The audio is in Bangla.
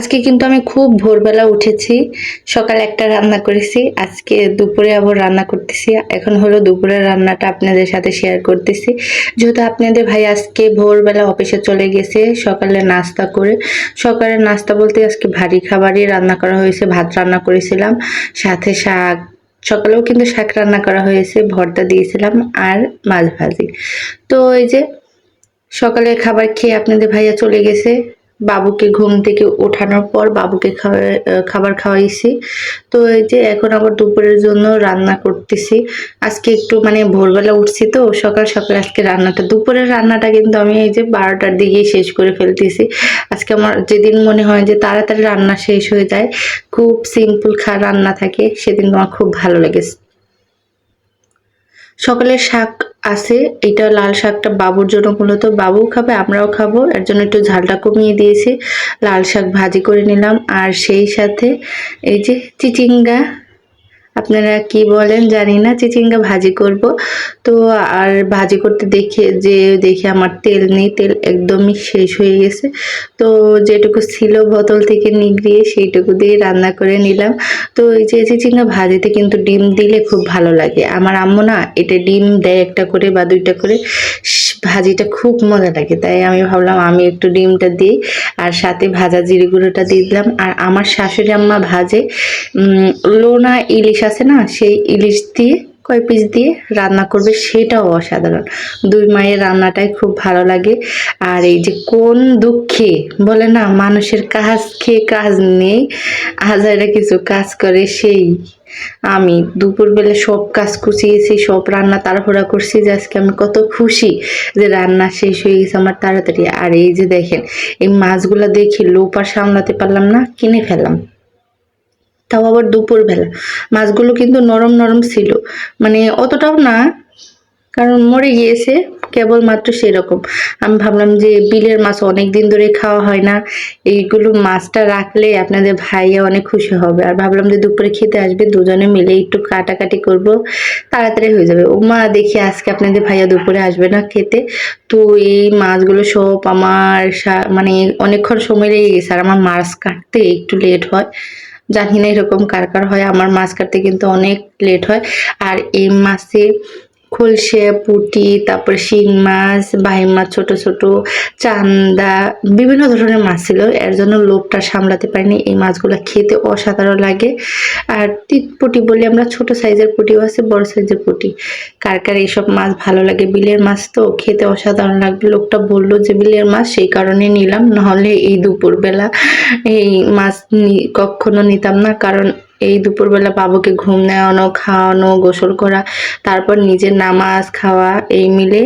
আজকে কিন্তু আমি খুব ভোরবেলা উঠেছি, সকালে একটা রান্না করেছি, আজকে দুপুরে আবার রান্না করতেছি, এখন হলো দুপুরের রান্নাটা আপনাদের সাথে শেয়ার করতেছি। যেহেতু আপনাদের ভাই আজকে ভোরবেলা অফিসে চলে গেছে, সকালে নাস্তা করে, সকালে নাস্তা বলতে আজকে ভারী খাবারই রান্না করা হয়েছে, ভাত রান্না করেছিলাম, সাথে শাক, সকালেও কিন্তু শাক রান্না করা হয়েছে, ভর্তা দিয়েছিলাম আর মাছ ভাজি। তো এই যে সকালে খাবার খেয়ে আপনাদের ভাইয়া চলে গেছে বাবুকে ঘুম থেকে ওঠানোর পর বাবুকে খাবার খাওয়াইছি। তো এই যে এখন আবার দুপুরের জন্য রান্না করতেছি। আজকে একটু মানে ভোরবেলা উঠছি তো, সকাল সকাল আজকে রান্নাটা। দুপুরের রান্নাটা কিন্তু আমি এই যে বারোটার দিকেই শেষ করে ফেলতেছি। আজকে আমার যেদিন মনে হয় যে তাড়াতাড়ি রান্না শেষ হয়ে যায়, খুব সিম্পল খা রান্না থাকে, সেদিন আমার খুব ভালো লেগেছে সকালের শাক আছে, এটা লাল শাকটা বাবুর জন্য মূলত। বাবু খাবে, আমরাও খাব। এর জন্য একটু ঝালটা কমিয়ে দিয়েছি। লাল শাক ভাজি করে নিলাম। আর সেই সাথে এই যে চিচিঙ্গা আপনারা কি বলেন জানি না, চিচিঙ্গা ভাজি করব। তো আর ভাজি করতে দেখে, যে দেখি আমার তেল নেই, তেল একদমই শেষ হয়ে গেছে। তো যেটুকু ছিল বোতল থেকে নিগড়িয়ে সেইটুকু দিয়ে রান্না করে নিলাম। তো এই যে চিচিঙ্গা ভাজিতে কিন্তু ডিম দিলে খুব ভালো লাগে। আমার আম্মু না, এটা ডিম দেয় একটা করে বা দুইটা করে। ভাজিটা খুব মজা লাগে। তাই আমি ভাবলাম আমি একটু ডিমটা দিই আর সাথে ভাজা জিরে গুঁড়োটা দিয়ে দিলাম। আর আমার শাশুড়ি আম্মা ভাজে লোনা ইলিশ আছে না, সেই ইলিশ দিয়ে, কয় পিস দিয়ে রান্না করবে সেটাও অসাধারণ। দুই মায়ের রান্নাটাই খুব ভালো লাগে। আর এই যে কোন দুঃখে, বলে না, মানুষের কাজ খেয়ে কাজ নেই, হাজারে কিছু কাজ করে সেই। আমি দুপুরবেলা সব কাজ কুচিয়েছি, সব রান্না তাড়াহুড়া করছি যে আজকে আমি কত খুশি যে রান্না শেষ হয়ে গেছে আমার তাড়াতাড়ি। আর এই যে দেখেন, এই মাছগুলো দেখি লোপ আর সামলাতে পারলাম না, কিনে ফেললাম। তাও আবার দুপুরবেলা। মাছগুলো কিন্তু নরম নরম ছিল। মানে অতটাও না, কারণ মরে গিয়েছে, কেবলমাত্র সেরকম। আমি ভাবলাম যে বিলের মাছ অনেক দিন ধরে খাওয়া হয় না, এইগুলো মাছটা রাখলে আপনাদের ভাইয়া অনেক খুশি হবে। আর ভাবলাম যে দুপুরে খেতে আসবে, দুজনে মিলে একটু কাটাকাটি করব, তাড়াতাড়ি হয়ে যাবে। ও মা, দেখি আজকে আপনাদের ভাইয়া দুপুরে আসবে না খেতে। তো এই মাছগুলো সব আমার মানে অনেকক্ষণ সময় লেগে গেছে, আর আমার মাছ কাটতে একটু লেট হয়। জানি না এরকম কার কার হয়। আমার মাছ কাটতে কিন্তু অনেক লেট হয়। আর এই মাছে খলসে, পুঁটি, তারপর শিং মাছ বাহি মাছ, ছোট ছোট, চান্দা, বিভিন্ন ধরনের মাছ ছিল। এর জন্য লোভটা সামলাতে পারিনি। এই মাছগুলো খেতে অসাধারণ লাগে। আর টিট পুঁটি বলি আমরা, ছোট সাইজের পুঁটিও আছে, বড় সাইজের পুঁটি। কার কার এইসব মাছ ভালো লাগে? বিলের মাছ তো খেতে অসাধারণ লাগবে। লোকটা বলল যে বিলের মাছ সেই কারণে নিলাম। নাহলে এই দুপুরবেলা এই মাছ কখনো নিতাম না। কারণ এই দুপুরবেলা বাবুকে ঘুম নেওয়ানো খাওয়ানো গোসল করা তারপর নিজের নামাজ খাওয়া এই মিলে